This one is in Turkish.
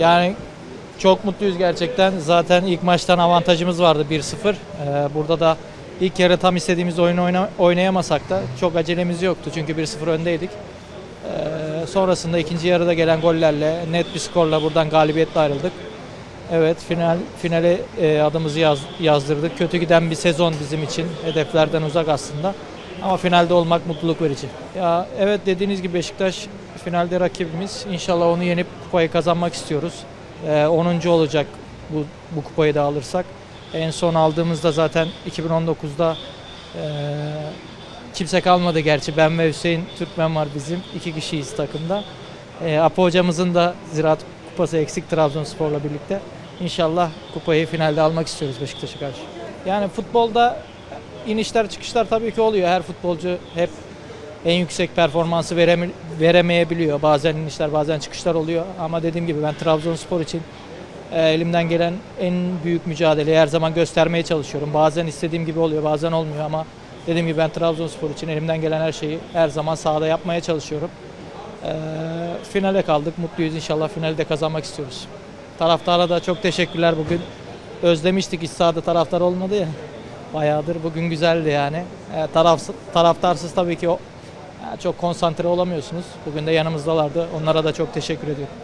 Yani çok mutluyuz gerçekten. Zaten ilk maçtan avantajımız vardı 1-0. Ee, burada da ilk yarı tam istediğimiz oyunu oyna- oynayamasak da çok acelemiz yoktu. Çünkü 1-0 öndeydik. Ee, sonrasında ikinci yarıda gelen gollerle net bir skorla buradan galibiyetle ayrıldık. Evet final finale e, adımızı yaz- yazdırdık. Kötü giden bir sezon bizim için. Hedeflerden uzak aslında. Ama finalde olmak mutluluk verici. Ya evet dediğiniz gibi Beşiktaş finalde rakibimiz. İnşallah onu yenip kupayı kazanmak istiyoruz. Ee, 10. olacak bu, bu kupayı da alırsak. En son aldığımızda zaten 2019'da e, kimse kalmadı gerçi. Ben ve Hüseyin Türkmen var bizim. iki kişiyiz takımda. E, Apo hocamızın da Ziraat Kupası eksik Trabzonspor'la birlikte. İnşallah kupayı finalde almak istiyoruz Beşiktaş'a karşı. Yani futbolda inişler çıkışlar tabii ki oluyor. Her futbolcu hep en yüksek performansı vereme, veremeyebiliyor. Bazen inişler bazen çıkışlar oluyor. Ama dediğim gibi ben Trabzonspor için e, elimden gelen en büyük mücadeleyi her zaman göstermeye çalışıyorum. Bazen istediğim gibi oluyor bazen olmuyor ama dediğim gibi ben Trabzonspor için elimden gelen her şeyi her zaman sahada yapmaya çalışıyorum. E, finale kaldık. Mutluyuz inşallah finalde kazanmak istiyoruz. Taraftara da çok teşekkürler bugün. Özlemiştik iç sahada taraftar olmadı ya. Bayağıdır bugün güzeldi yani. E, taraf, taraftarsız tabii ki o, e, çok konsantre olamıyorsunuz. Bugün de yanımızdalardı. Onlara da çok teşekkür ediyorum.